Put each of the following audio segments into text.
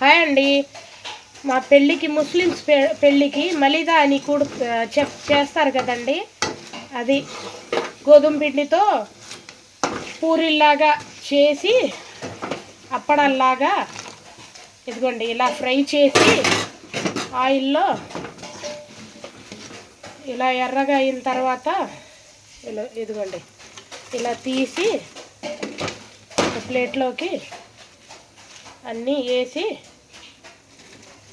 Hi అండి. మా పెళ్ళికి ముస్లిమ్స్ పె- పెళ్ళికి మలిదా అని కూడా చెప్ చేస్తారు కదండి. అది గోధుమ పిండితో పూరిల్లాగా చేసి అప్పడల్లాగా ఇదిగోండి ఇలా ఫ్రై చేసి ఆయిల్లో ఇలా ఎర్రగా అయిన తర్వాత ఇలా ఇదిగోండి ఇలా తీసి ఒక ప్లేట్లోకి అన్నీ వేసి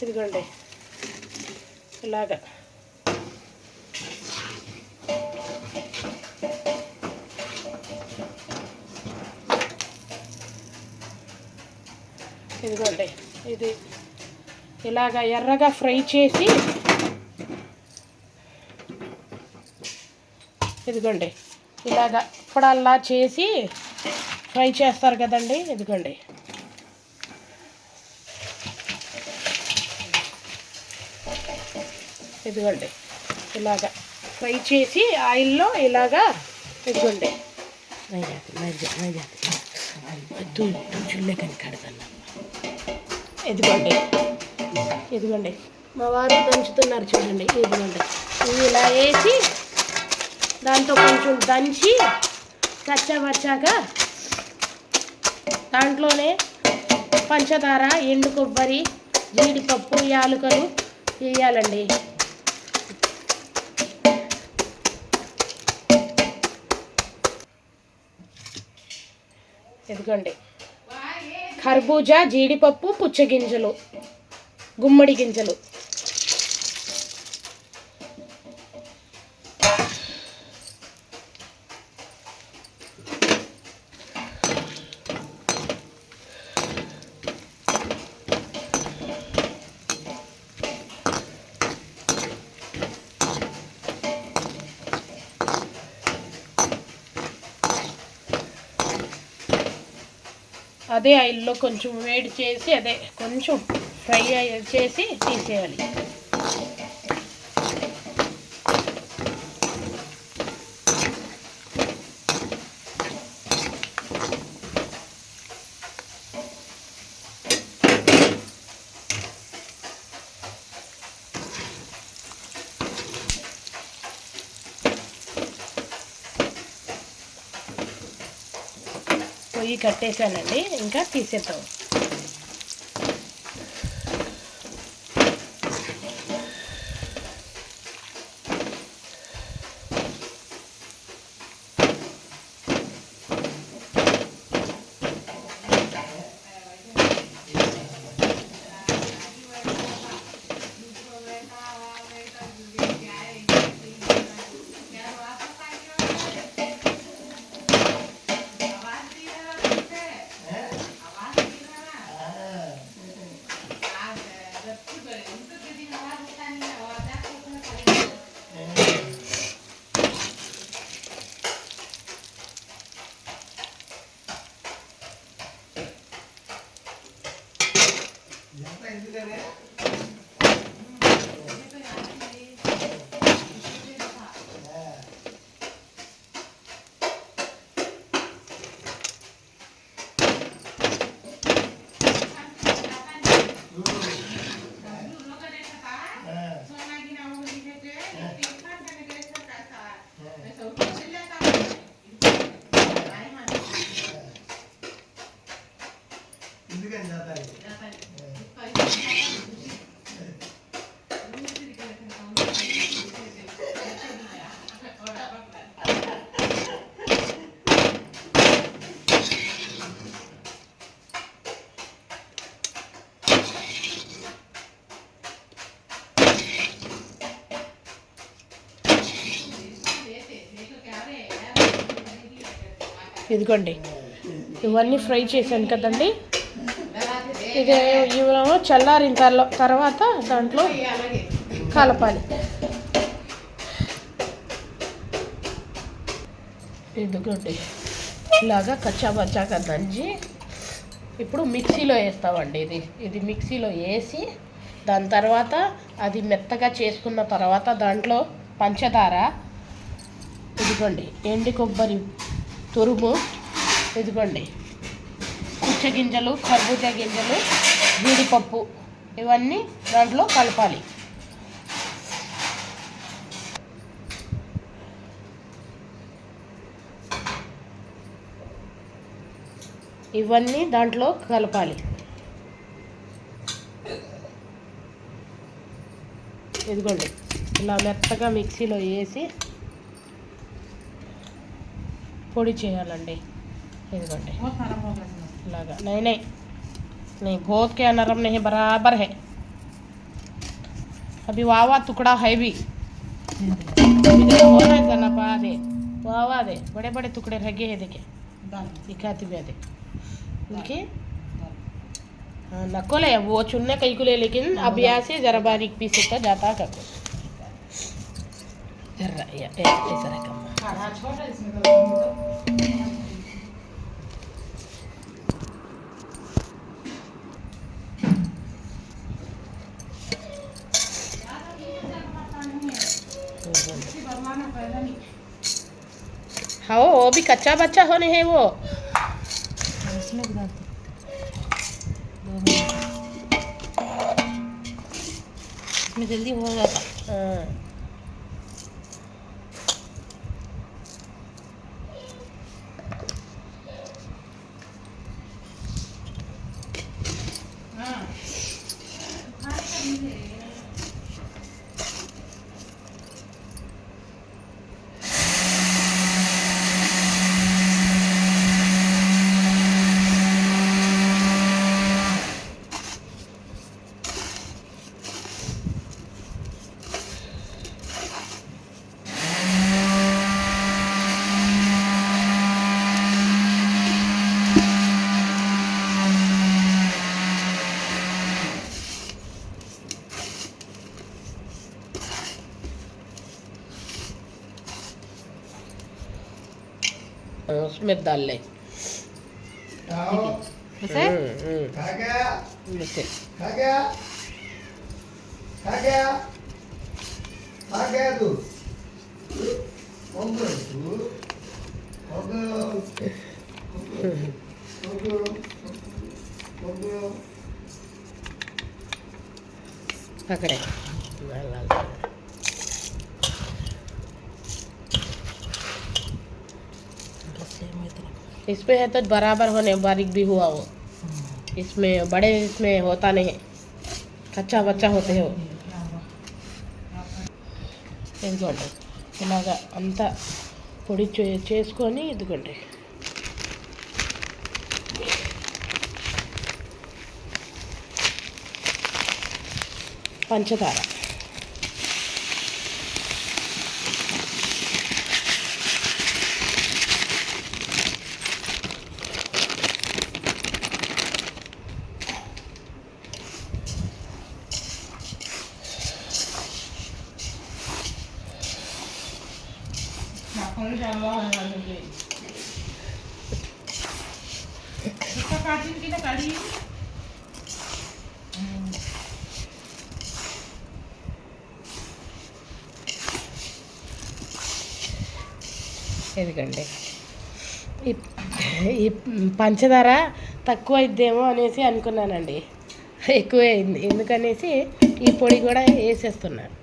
ఇదిగోండి. ఇలాగా. ఇదిగోండి. ఇది ఇలాగ ఎర్రగా ఫ్రై చేసి ఇదిగోండి. ఇలాగ ఇప్పుడల్లా చేసి ఫ్రై చేస్తారు కదండి. ఇదిగోండి. ఇదిగోండి. ఇలాగ ఫ్రై చేసి ఆయిల్లో ఇలాగా ఇదిగోండి. ఇదిగోండి. ఇదిగోండి. మా వారు దంచుతున్నారు చూడండి. ఇదిగోండి. ఇవి ఇలా వేసి దాంతో కొంచెం దంచి కచ్చబచ్చాక దాంట్లోనే పంచదార ఎండు కొబ్బరి జీడిపప్పు యాలకులు వేయాలండి. ఇదిగోండి. ఖర్బూజా జీడిపప్పు పుచ్చగింజలు గుమ్మడి గింజలు. అదే ఆయిల్లో కొంచెం వేడి చేసి అదే కొంచెం ఫ్రై చేసి తీసేయాలి. కట్టేశానండి. ఇంకా తీసేద్దాం. üzere. ఇదిగోండి. ఇవన్నీ ఫ్రై చేశాను కదండి. ఇది ఇవేమో చల్లారిన తర్లో తర్వాత దాంట్లో కలపాలి. ఇదిగోండి. ఇలాగా కచ్చాబచ్చాగా దంచి ఇప్పుడు మిక్సీలో వేస్తామండి ఇది. ఇది మిక్సీలో వేసి దాని తర్వాత అది మెత్తగా చేసుకున్న తర్వాత దాంట్లో పంచదార. ఇదిగోండి. ఎండి కొబ్బరి తురుము. ఇదిగోండి. పుచ్చ గింజలు కర్బూజా గింజలు జీడిపప్పు ఇవన్నీ దాంట్లో కలపాలి. ఇవన్నీ దాంట్లో కలపాలి. ఇదిగోండి. ఇలా మెత్తగా మిక్సీలో వేసి పొడి చేయాలండి ఇదిగోండి बहुत नरम हो गया इसमें। इलागा नहीं नहीं नहीं बहुत क्या नरम नहीं बराबर है अभी वावा टुकड़ा है भी अभी देखो हो रहा है गना पा दे वावा दे बड़े बड़े टुकड़े रह गए हैं देखे डाल दिखाती भी दे देखिए डाल। हाँ, नको ले वो चुनने कई को ले लेकिन अब यहाँ से जरा बारीक पीस होता जाता कर जरा या- ऐ- ऐसा रहे कम आधा छोटा इसमें तो हाँ वो भी कच्चा बच्चा होने है वो। इसमें इसमें जल्दी हो जाता। हाँ हाँ। उसमें डाल ले पकड़े। पकड़े लाल लाल इसमें है तो बराबर होने बारीक भी हुआ वो इसमें बड़े इसमें होता नहीं कच्चा बच्चा होते हैं वो ఇదిగోండి ఇలాగా అంతా పొడి చే చేసుకొని ఇదిగోండి పంచదార ఎందుకండి? ఈ పంచదార తక్కువ అయిద్దేమో అనేసి అనుకున్నానండి. ఎక్కువ అయింది. ఎందుకనేసి ఈ పొడి కూడా వేసేస్తున్నాను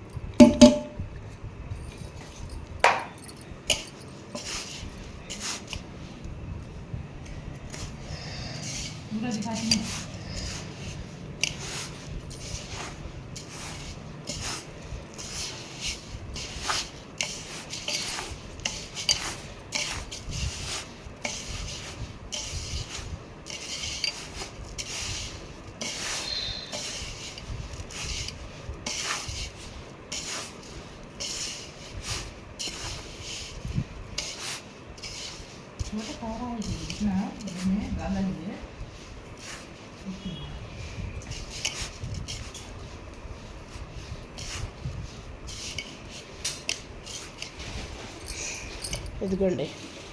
ఇదిగోండి.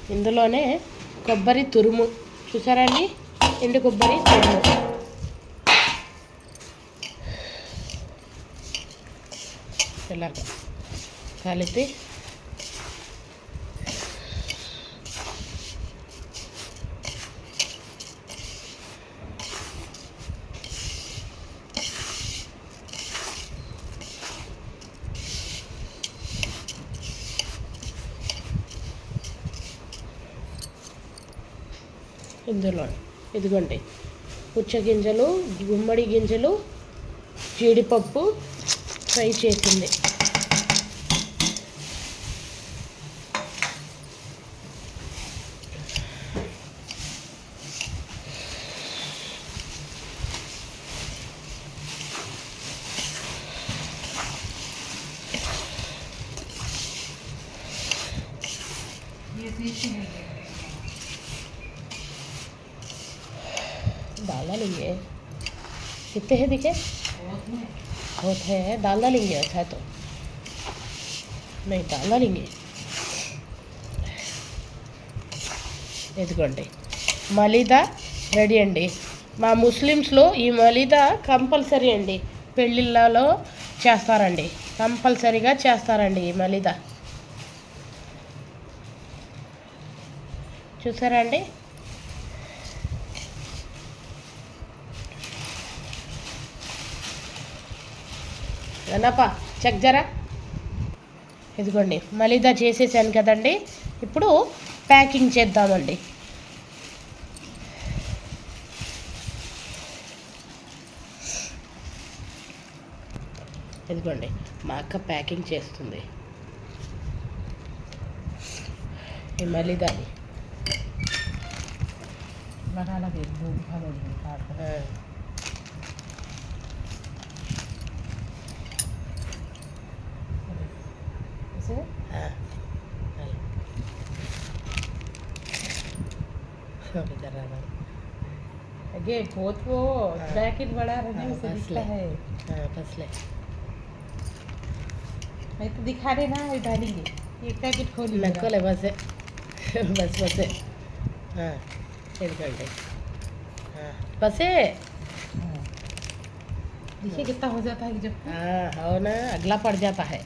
ఇందులోనే కొబ్బరి తురుము. చూసారా అండి? ఎండు కొబ్బరి తురుము. ఇలాగా కలిపి గింజలు ఇదిగోండి పుచ్చగింజలు గుమ్మడి గింజలు జీడిపప్పు ఫ్రై చేసింది Thank you. कितने हैं दिखे बहुत में बहुत है डाल डालेंगे अच्छा है तो नहीं डाल डालेंगे ఇదిగోండి మలీదా రెడీ అండి మా ముస్లిమ్స్లో ఈ మలీదా కంపల్సరీ అండి పెళ్ళిళ్ళలో చేస్తారండి కంపల్సరీగా చేస్తారండి ఈ మలీదా చూసారా అండి ఎనపా చెక్ జరా. ఇదిగోండి మలీదా చేసేసాను కదండి. ఇప్పుడు ప్యాకింగ్ చేద్దామండి. ఇదిగోండి మా అక్క ప్యాకింగ్ చేస్తుంది. ఈ మలీదాని लगा लगे बहुत वो हाँ। जैकेट बड़ा रहने हाँ, में से दिखता है। हाँ, बस ले। मैं तो दिखा रही ना ये डालेंगे। ये जैकेट खोल लगा। ले बस बस बस हाँ चल कर ले। हाँ। बस देखिए कितना हो जाता है जब हाँ हो ना अगला पड़ जाता है।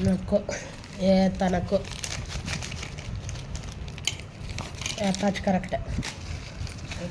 नको। ये तो तनको पाँच करेक्ट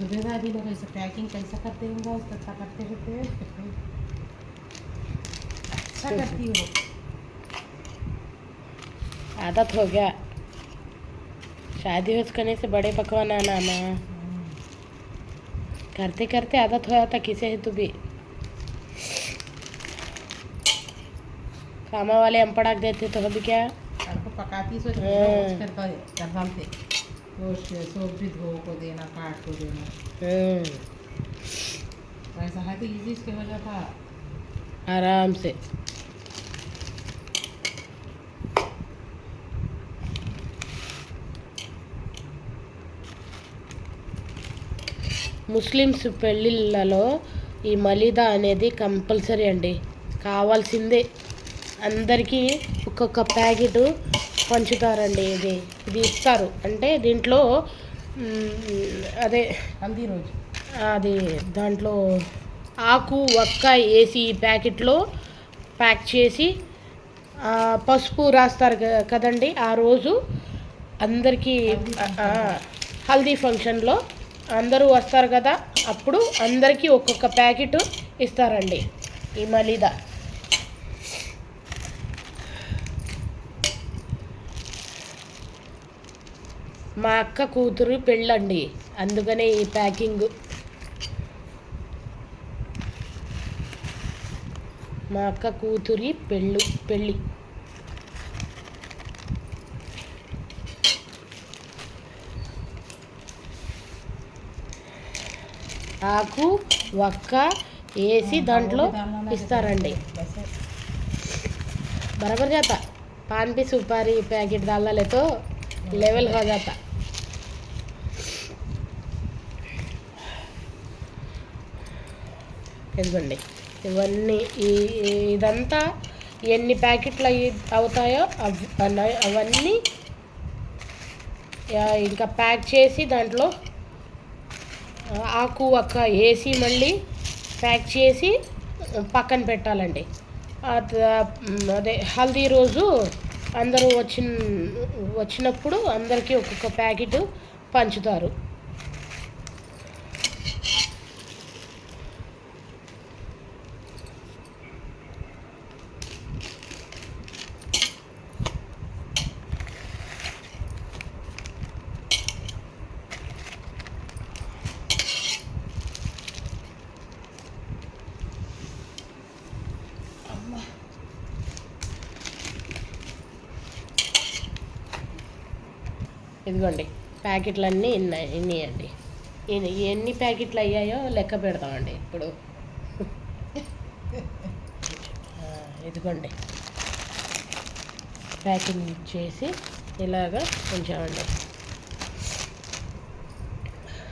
मुझे दादी लोग ऐसे पैकिंग कैसा करते होंगे उस तरह करते रहते हैं। अच्छा करती हो? आदत हो गया। शादी हो करने से बड़े पकवान आना आना। करते करते आदत हो जाता किसे है तू भी। खामा वाले हम पड़ाक देते तो अभी क्या? को पकाती सोच हाँ। करता है कर डालते रोस्ट सब्जी धो को देना काट को देना हम्म, वैसा है तो इजी इसके हो जाता आराम से ముస్లిమ్స్ పెళ్ళిళ్ళలో ఈ మలీదా అనేది కంపల్సరీ అండి కావాల్సిందే అందరికీ ఒక్కొక్క ప్యాకెట్ పంచుతారండి ఇది. ఇది ఇస్తారు. అంటే దీంట్లో అదే హల్దీ రోజు. అది దాంట్లో ఆకు వక్క వేసి ఈ ప్యాకెట్లో ప్యాక్ చేసి పసుపు రాస్తారు కదండి ఆ రోజు అందరికీ హల్దీ ఫంక్షన్లో అందరూ వస్తారు కదా అప్పుడు అందరికీ ఒక్కొక్క ప్యాకెట్ ఇస్తారండి. ఈ మలీదా. మా అక్క కూతురు పెళ్ళండి. అందుకనే ఈ ప్యాకింగ్. మా అక్క కూతురి పెళ్ళు పెళ్ళి. ఆకు ఒక్క వేసి దాంట్లో ఇస్తారండి. బరాబర్ చేత పాన్పి సుపారీ ప్యాకెట్ దాళ్ళతో లెవెల్ కాదా ఇదిగోండి. ఇవన్నీ ఈ ఇదంతా ఎన్ని ప్యాకెట్లు అయ్యి అవుతాయో అన్న- అవన్నీ ఇంకా ప్యాక్ చేసి దాంట్లో ఆకు ఒక్క వేసి మళ్ళీ ప్యాక్ చేసి పక్కన పెట్టాలండి. అదే హల్దీ రోజు అందరూ వచ్చిన వచ్చినప్పుడు అందరికీ ఒక్కొక్క ప్యాకెట్ పంచుతారు. ఇదిగోండి ప్యాకెట్లన్నీ ఇన్ని ఇన్నాయండి. అండి ఎన్ని ప్యాకెట్లు అయ్యాయో లెక్క పెడతామండి ఇప్పుడు. ఇదిగోండి. ప్యాకింగ్ చేసి ఇలాగ ఉంచామండి.